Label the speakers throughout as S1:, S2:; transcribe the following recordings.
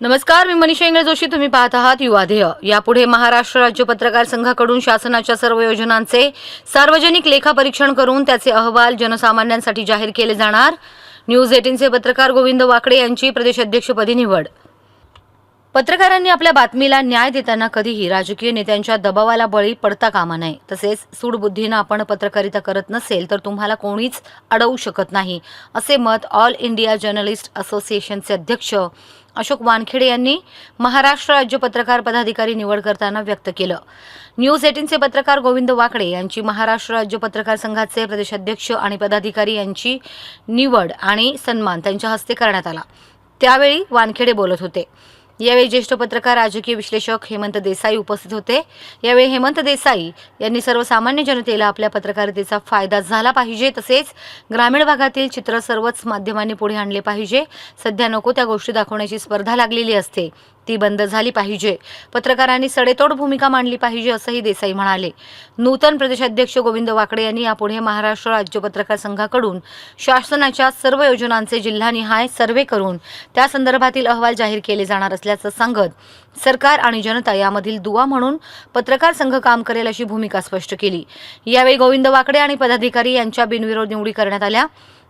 S1: नमस्कार मी मनीषा इंगळे जोशी. तुम्ही पाहत आहात युवाध्येय यापुढे महाराष्ट्र राज्य पत्रकार संघाकडून शासनाच्या सर्व योजनांचे सार्वजनिक लेखापरीक्षण करून त्याचे अहवाल जनसामान्यांसाठी जाहीर केले जाणार. न्यूज एटीनचे पत्रकार गोविंद वाकडे यांची प्रदेशाध्यक्षपदी निवड. पत्रकारांनी आपल्या बातमीला न्याय देताना कधीही राजकीय नेत्यांच्या दबावाला बळी पडता कामा नये. तसेच सूडबुद्धीनं आपण पत्रकारिता करत नसेल तर तुम्हाला कोणीच अडवू शकत नाही असे मत ऑल इंडिया जर्नलिस्ट असोसिएशनचे अध्यक्ष अशोक वानखेडे यांनी महाराष्ट्र राज्य पत्रकार पदाधिकारी निवड करताना व्यक्त केलं. न्यूज एटीनचे पत्रकार गोविंद वाकडे यांची महाराष्ट्र राज्य पत्रकार संघाचे प्रदेशाध्यक्ष आणि पदाधिकारी यांची निवड आणि सन्मान त्यांच्या हस्ते करण्यात आला. त्यावेळी वानखेडे बोलत होते. यावेळी ज्येष्ठ पत्रकार राजकीय विश्लेषक हेमंत देसाई उपस्थित होते. यावेळी हेमंत देसाई यांनी सर्वसामान्य जनतेला आपल्या पत्रकारितेचा फायदा झाला पाहिजे तसेच ग्रामीण भागातील चित्र सर्वच माध्यमांनी पुढे आणले पाहिजे. सध्या नको त्या गोष्टी दाखवण्याची स्पर्धा लागलेली असते. ती बंद झाली पाहिजे. पत्रकारांनी सडेतोड भूमिका मांडली पाहिजे असंही देसाई म्हणाले. नूतन प्रदेशाध्यक्ष गोविंद वाकडे यांनी यापुढे महाराष्ट्र राज्य पत्रकार संघाकडून शासनाच्या सर्व योजनांचे जिल्हानिहाय सर्वे करून त्या संदर्भातील अहवाल जाहीर केले जाणार असल्याचं सांगत सरकार आणि जनता यामधील दुवा म्हणून पत्रकार संघ काम करेल अशी भूमिका स्पष्ट केली. यावेळी गोविंद वाकडे आणि पदाधिकारी यांच्या बिनविरोध निवडी करण्यात आल्या.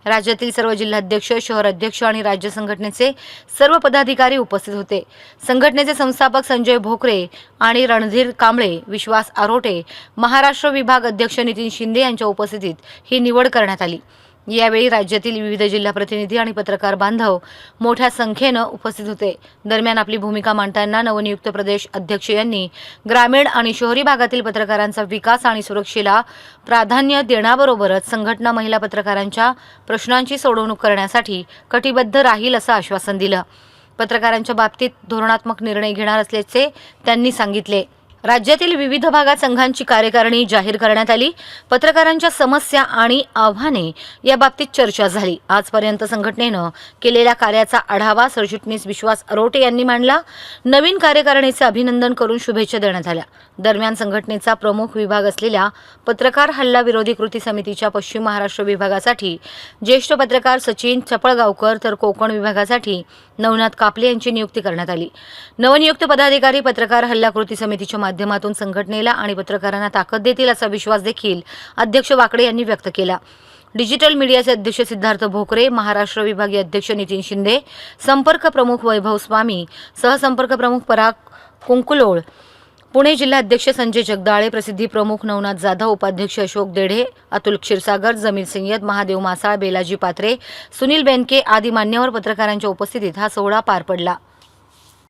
S1: राज्यातील सर्व जिल्हाध्यक्ष शहर अध्यक्ष आणि राज्य संघटनेचे सर्व पदाधिकारी उपस्थित होते. संघटनेचे संस्थापक संजय भोकरे आणि रणधीर कांबळे विश्वास आरोटे महाराष्ट्र विभाग अध्यक्ष नितीन शिंदे यांच्या उपस्थितीत ही निवड करण्यात आली. यावेळी राज्यातील विविध जिल्हा प्रतिनिधी आणि पत्रकार बांधव मोठ्या संख्येनं उपस्थित होते. दरम्यान आपली भूमिका मांडताना नवनियुक्त प्रदेश अध्यक्ष यांनी ग्रामीण आणि शहरी भागातील पत्रकारांचा विकास आणि सुरक्षेला प्राधान्य देण्याबरोबरच संघटना महिला पत्रकारांच्या प्रश्नांची सोडवणूक करण्यासाठी कटिबद्ध राहील असं आश्वासन दिलं. पत्रकारांच्या बाबतीत धोरणात्मक निर्णय घेणार असल्याचे त्यांनी सांगितले. राज्यातील विविध भागात संघांची कार्यकारिणी जाहीर करण्यात आली. पत्रकारांच्या समस्या आणि आव्हाने या बाबतीत चर्चा झाली. आजपर्यंत संघटनेनं केलेल्या कार्याचा आढावा सरचिटणीस विश्वास अरोटे यांनी मांडला. नवीन कार्यकारिणीचे अभिनंदन करून शुभेच्छा देण्यात आल्या. दरम्यान संघटनेचा प्रमुख विभाग असलेल्या पत्रकार हल्ला विरोधी कृती समितीच्या पश्चिम महाराष्ट्र विभागासाठी ज्येष्ठ पत्रकार सचिन चपळगावकर तर कोकण विभागासाठी नवनाथ कापले यांची नियुक्ती करण्यात आली. नवनियुक्त पदाधिकारी पत्रकार हल्ला कृती समितीच्या माध्यमातून संघटनेला आणि पत्रकारांना ताकद देतील असा विश्वास देखील अध्यक्ष वाकडे यांनी व्यक्त केला. डिजिटल मीडियाचे अध्यक्ष सिद्धार्थ भोकरे महाराष्ट्र विभागीय अध्यक्ष नितीन शिंदे संपर्क प्रमुख वैभव स्वामी सहसंपर्क प्रमुख पराग कुंकुलोळ पुणे जिल्हा अध्यक्ष संजय जगदाळे प्रसिद्धी प्रमुख नवनाथ जाधव उपाध्यक्ष अशोक देढे अतुल क्षीरसागर जमीर सय्यद महादेव मासाळ बेलाजी पात्रे सुनील बेनके आदी मान्यवर पत्रकारांच्या उपस्थितीत हा सोहळा पार पडला.